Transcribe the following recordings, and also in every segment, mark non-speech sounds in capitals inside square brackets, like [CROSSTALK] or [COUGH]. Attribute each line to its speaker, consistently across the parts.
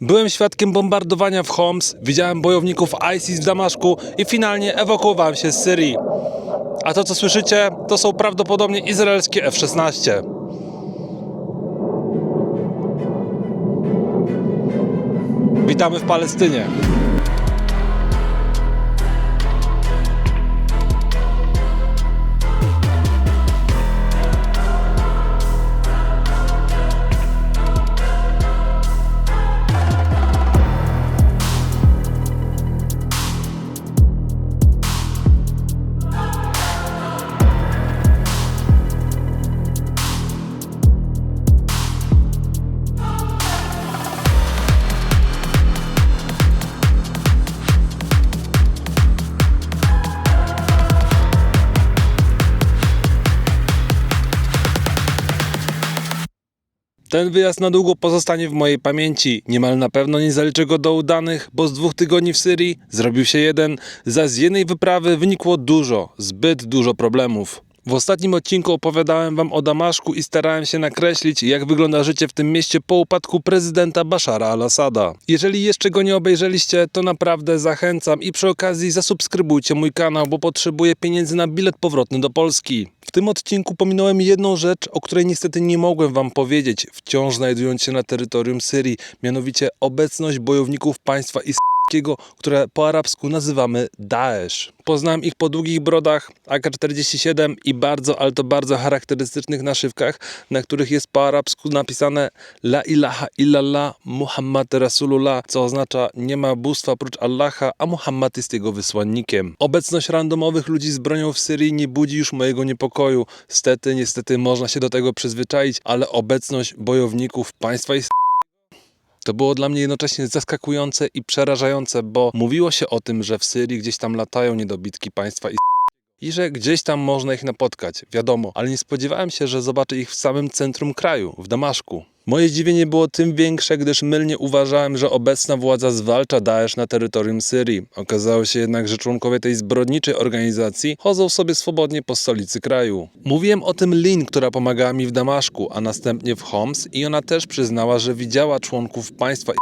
Speaker 1: Byłem świadkiem bombardowania w Homs, widziałem bojowników ISIS w Damaszku i finalnie ewakuowałem się z Syrii. A to co słyszycie, to są prawdopodobnie izraelskie F-16. Witamy w Palestynie. Ten wyjazd na długo pozostanie w mojej pamięci. Niemal na pewno nie zaliczę go do udanych, bo z dwóch tygodni w Syrii zrobił się jeden, za z jednej wyprawy wynikło dużo, zbyt dużo problemów. W ostatnim odcinku opowiadałem wam o Damaszku i starałem się nakreślić, jak wygląda życie w tym mieście po upadku prezydenta Bashara al-Assada. Jeżeli jeszcze go nie obejrzeliście, to naprawdę zachęcam i przy okazji zasubskrybujcie mój kanał, bo potrzebuję pieniędzy na bilet powrotny do Polski. W tym odcinku pominąłem jedną rzecz, o której niestety nie mogłem wam powiedzieć, wciąż znajdując się na terytorium Syrii, mianowicie obecność bojowników państwa islamskiego, które po arabsku nazywamy Daesh. Poznałem ich po długich brodach AK-47 i bardzo, ale to bardzo charakterystycznych naszywkach, na których jest po arabsku napisane La ilaha illallah Muhammad Rasulullah, co oznacza nie ma bóstwa prócz Allaha, a Muhammad jest jego wysłannikiem. Obecność randomowych ludzi z bronią w Syrii nie budzi już mojego niepokoju. Stety, niestety można się do tego przyzwyczaić, ale obecność bojowników państwa jest to było dla mnie jednocześnie zaskakujące i przerażające, bo mówiło się o tym, że w Syrii gdzieś tam latają niedobitki państwa i i że gdzieś tam można ich napotkać, wiadomo, ale nie spodziewałem się, że zobaczę ich w samym centrum kraju, w Damaszku. Moje zdziwienie było tym większe, gdyż mylnie uważałem, że obecna władza zwalcza Daesh na terytorium Syrii. Okazało się jednak, że członkowie tej zbrodniczej organizacji chodzą sobie swobodnie po stolicy kraju. Mówiłem o tym Lin, która pomagała mi w Damaszku, a następnie w Homs i ona też przyznała, że widziała członków państwa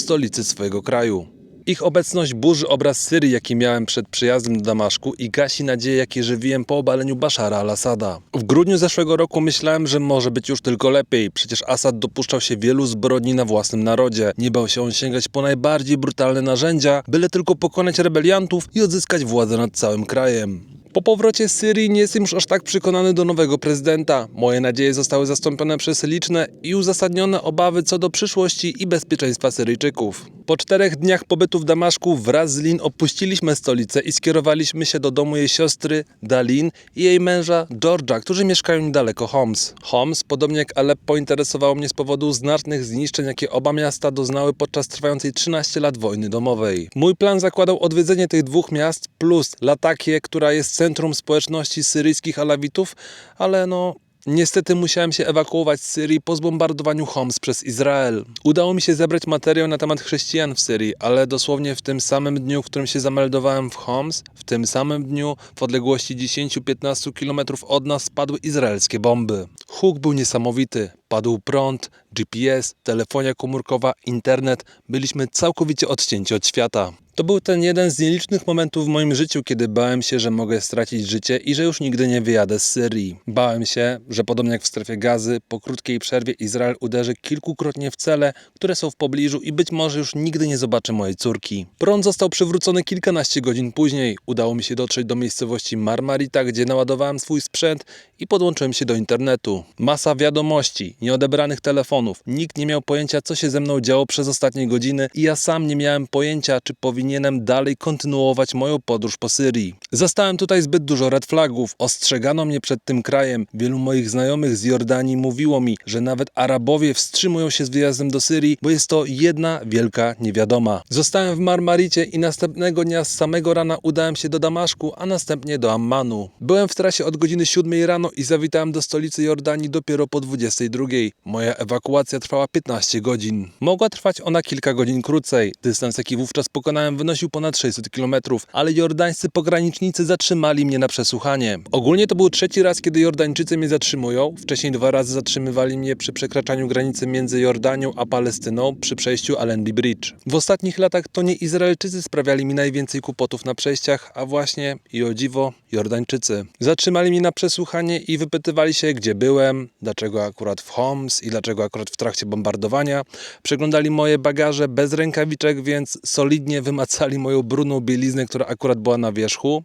Speaker 1: w stolicy swojego kraju. Ich obecność burzy obraz Syrii, jaki miałem przed przyjazdem do Damaszku i gasi nadzieje, jakie żywiłem po obaleniu Bashara al-Assada. W grudniu zeszłego roku myślałem, że może być już tylko lepiej. Przecież Assad dopuszczał się wielu zbrodni na własnym narodzie. Nie bał się on sięgać po najbardziej brutalne narzędzia, byle tylko pokonać rebeliantów i odzyskać władzę nad całym krajem. Po powrocie z Syrii nie jestem już aż tak przekonany do nowego prezydenta. Moje nadzieje zostały zastąpione przez liczne i uzasadnione obawy co do przyszłości i bezpieczeństwa Syryjczyków. Po czterech dniach pobytu w Damaszku wraz z Lin opuściliśmy stolicę i skierowaliśmy się do domu jej siostry Dalin i jej męża George'a, którzy mieszkają niedaleko Homs. Homs, podobnie jak Aleppo, interesowało mnie z powodu znacznych zniszczeń, jakie oba miasta doznały podczas trwającej 13 lat wojny domowej. Mój plan zakładał odwiedzenie tych dwóch miast plus Latakie, która jest centrum społeczności syryjskich alawitów, ale no Niestety musiałem się ewakuować z Syrii po zbombardowaniu Homs przez Izrael. Udało mi się zebrać materiał na temat chrześcijan w Syrii, ale dosłownie w tym samym dniu, w którym się zameldowałem w Homs, w tym samym dniu w odległości 10-15 km od nas spadły izraelskie bomby. Huk był niesamowity. Padł prąd, GPS, telefonia komórkowa, internet. Byliśmy całkowicie odcięci od świata. To był ten jeden z nielicznych momentów w moim życiu, kiedy bałem się, że mogę stracić życie i że już nigdy nie wyjadę z Syrii. Bałem się, że podobnie jak w strefie gazy, po krótkiej przerwie Izrael uderzy kilkukrotnie w cele, które są w pobliżu i być może już nigdy nie zobaczę mojej córki. Prąd został przywrócony kilkanaście godzin później. Udało mi się dotrzeć do miejscowości Marmarita, gdzie naładowałem swój sprzęt i podłączyłem się do internetu. Masa wiadomości, nieodebranych telefonów. Nikt nie miał pojęcia, co się ze mną działo przez ostatnie godziny i ja sam nie miałem pojęcia, czy powinienem dalej kontynuować moją podróż po Syrii. Zastałem tutaj zbyt dużo red flagów. Ostrzegano mnie przed tym krajem. Wielu moich znajomych z Jordanii mówiło mi, że nawet Arabowie wstrzymują się z wyjazdem do Syrii, bo jest to jedna wielka niewiadoma. Zostałem w Marmaricie i następnego dnia z samego rana udałem się do Damaszku, a następnie do Ammanu. Byłem w trasie od godziny 7 rano i zawitałem do stolicy Jordanii dopiero po 22. Moja ewakuacja trwała 15 godzin. Mogła trwać ona kilka godzin krócej. Dystans, jaki wówczas pokonałem wynosił ponad 600 km, ale jordańscy pogranicznicy zatrzymali mnie na przesłuchanie. Ogólnie to był trzeci raz, kiedy Jordańczycy mnie zatrzymują. Wcześniej dwa razy zatrzymywali mnie przy przekraczaniu granicy między Jordanią a Palestyną przy przejściu Allenby Bridge. W ostatnich latach to nie Izraelczycy sprawiali mi najwięcej kłopotów na przejściach, a właśnie i o dziwo Jordańczycy. Zatrzymali mnie na przesłuchanie i wypytywali się, gdzie byłem, dlaczego akurat w Homs i dlaczego akurat w trakcie bombardowania. Przeglądali moje bagaże bez rękawiczek, więc solidnie wymacali moją brudną bieliznę, która akurat była na wierzchu.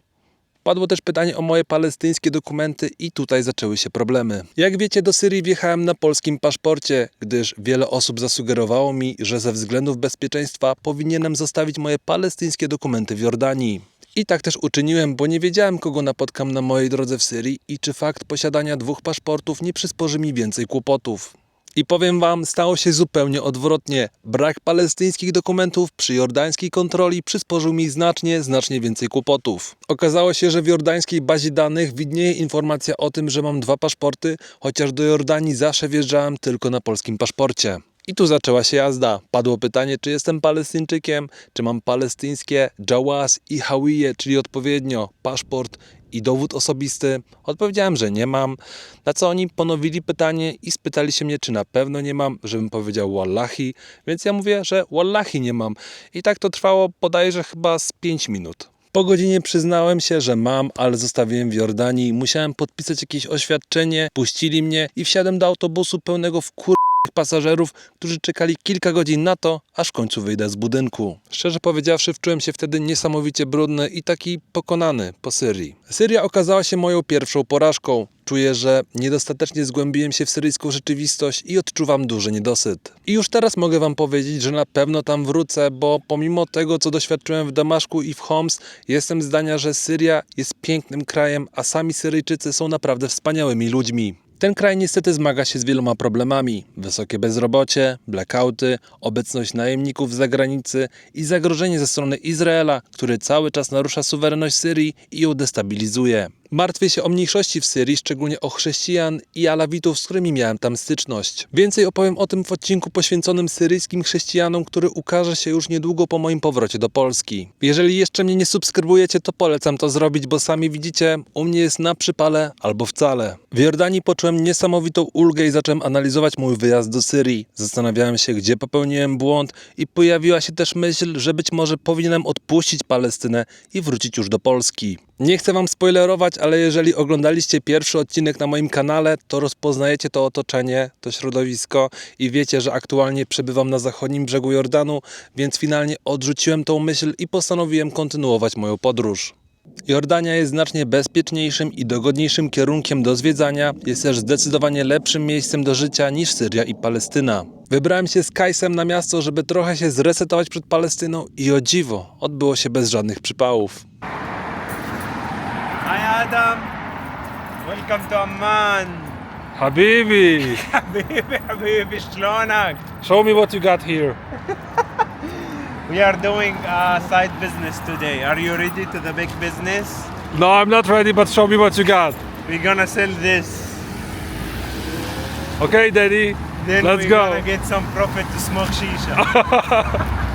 Speaker 1: Padło też pytanie o moje palestyńskie dokumenty i tutaj zaczęły się problemy. Jak wiecie, do Syrii wjechałem na polskim paszporcie, gdyż wiele osób zasugerowało mi, że ze względów bezpieczeństwa powinienem zostawić moje palestyńskie dokumenty w Jordanii. I tak też uczyniłem, bo nie wiedziałem, kogo napotkam na mojej drodze w Syrii i czy fakt posiadania dwóch paszportów nie przysporzy mi więcej kłopotów. I powiem wam, stało się zupełnie odwrotnie. Brak palestyńskich dokumentów przy jordańskiej kontroli przysporzył mi znacznie, znacznie więcej kłopotów. Okazało się, że w jordańskiej bazie danych widnieje informacja o tym, że mam dwa paszporty, chociaż do Jordanii zawsze wjeżdżałem tylko na polskim paszporcie. I tu zaczęła się jazda. Padło pytanie, czy jestem Palestyńczykiem, czy mam palestyńskie Jawaz i Hawiye, czyli odpowiednio paszport i dowód osobisty. Odpowiedziałem, że nie mam. Na co oni ponowili pytanie i spytali się mnie, czy na pewno nie mam, żebym powiedział Wallahi. Więc ja mówię, że Wallahi nie mam. I tak to trwało bodajże chyba z 5 minut. Po godzinie przyznałem się, że mam, ale zostawiłem w Jordanii. Musiałem podpisać jakieś oświadczenie, puścili mnie i wsiadłem do autobusu pełnego w pasażerów, którzy czekali kilka godzin na to, aż w końcu wyjdę z budynku. Szczerze powiedziawszy, wczułem się wtedy niesamowicie brudny i taki pokonany po Syrii. Syria okazała się moją pierwszą porażką. Czuję, że niedostatecznie zgłębiłem się w syryjską rzeczywistość i odczuwam duży niedosyt. I już teraz mogę wam powiedzieć, że na pewno tam wrócę, bo pomimo tego, co doświadczyłem w Damaszku i w Homs, jestem zdania, że Syria jest pięknym krajem, a sami Syryjczycy są naprawdę wspaniałymi ludźmi. Ten kraj niestety zmaga się z wieloma problemami: wysokie bezrobocie, blackouty, obecność najemników z zagranicy i zagrożenie ze strony Izraela, który cały czas narusza suwerenność Syrii i ją destabilizuje. Martwię się o mniejszości w Syrii, szczególnie o chrześcijan i alawitów, z którymi miałem tam styczność. Więcej opowiem o tym w odcinku poświęconym syryjskim chrześcijanom, który ukaże się już niedługo po moim powrocie do Polski. Jeżeli jeszcze mnie nie subskrybujecie, to polecam to zrobić, bo sami widzicie, u mnie jest na przypale albo wcale. W Jordanii poczułem niesamowitą ulgę i zacząłem analizować mój wyjazd do Syrii. Zastanawiałem się, gdzie popełniłem błąd i pojawiła się też myśl, że być może powinienem odpuścić Palestynę i wrócić już do Polski. Nie chcę wam spoilerować, ale jeżeli oglądaliście pierwszy odcinek na moim kanale, to rozpoznajecie to otoczenie, to środowisko i wiecie, że aktualnie przebywam na zachodnim brzegu Jordanu, więc finalnie odrzuciłem tą myśl i postanowiłem kontynuować moją podróż. Jordania jest znacznie bezpieczniejszym i dogodniejszym kierunkiem do zwiedzania, jest też zdecydowanie lepszym miejscem do życia niż Syria i Palestyna. Wybrałem się z Kajsem na miasto, żeby trochę się zresetować przed Palestyną i o dziwo, odbyło się bez żadnych przypałów.
Speaker 2: Hi Adam, welcome to Amman.
Speaker 1: Habibi,
Speaker 2: حبيبي حبيبي شلونك؟
Speaker 1: show me what you got here. [LAUGHS]
Speaker 2: We are doing a side business today. Are you ready to the big business?
Speaker 1: No, I'm not ready, but show me what you got.
Speaker 2: We're gonna sell this.
Speaker 1: Okay, daddy,
Speaker 2: Then
Speaker 1: let's
Speaker 2: we're
Speaker 1: go.
Speaker 2: gonna get some profit to smoke shisha. [LAUGHS]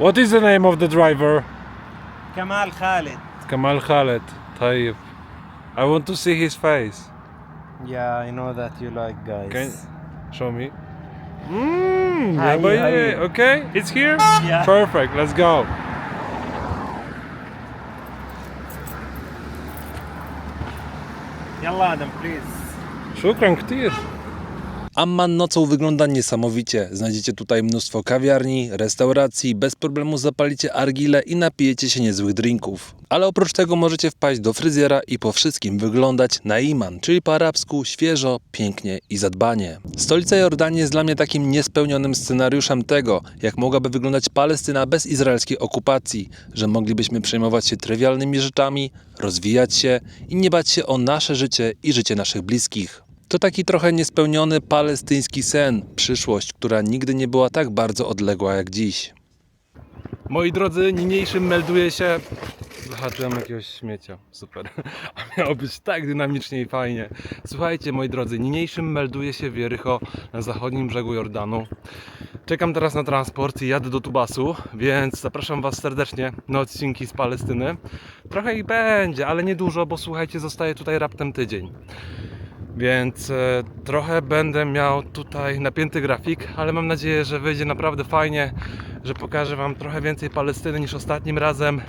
Speaker 1: What is the name of the driver?
Speaker 2: Kamal Khalid.
Speaker 1: Kamal Khaled. طيب. I want to see his face.
Speaker 2: Yeah, I know that you like guys.
Speaker 1: Can show me? Mmm,
Speaker 2: Hi,
Speaker 1: yeah, but
Speaker 2: hi.
Speaker 1: yeah, okay, it's here?
Speaker 2: Yeah.
Speaker 1: Perfect, let's go.
Speaker 2: يلا Adam, please.
Speaker 1: Szukam ktir. Amman nocą wygląda niesamowicie. Znajdziecie tutaj mnóstwo kawiarni, restauracji, bez problemu zapalicie argile i napijecie się niezłych drinków. Ale oprócz tego możecie wpaść do fryzjera i po wszystkim wyglądać na iman, czyli po arabsku świeżo, pięknie i zadbanie. Stolica Jordanii jest dla mnie takim niespełnionym scenariuszem tego, jak mogłaby wyglądać Palestyna bez izraelskiej okupacji, że moglibyśmy przejmować się trywialnymi rzeczami, rozwijać się i nie bać się o nasze życie i życie naszych bliskich. To taki trochę niespełniony palestyński sen, przyszłość, która nigdy nie była tak bardzo odległa jak dziś. Moi drodzy, niniejszym melduje się Zahaczyłem jakiegoś śmiecia. Super. [LAUGHS] A miało być tak dynamicznie i fajnie. Słuchajcie, moi drodzy, niniejszym melduje się Wierycho na zachodnim brzegu Jordanu. Czekam teraz na transport i jadę do Tubasu, więc zapraszam Was serdecznie na odcinki z Palestyny. Trochę ich będzie, ale niedużo, bo słuchajcie, zostaje tutaj raptem tydzień. Więc e, trochę będę miał tutaj napięty grafik, ale mam nadzieję, że wyjdzie naprawdę fajnie, że pokażę Wam trochę więcej Palestyny niż ostatnim razem.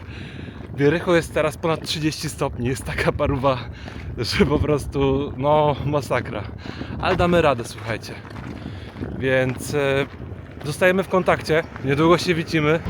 Speaker 1: W Jericho jest teraz ponad 30 stopni, jest taka paruwa, że po prostu, no, masakra. Ale damy radę, słuchajcie. Więc e, zostajemy w kontakcie, niedługo się widzimy.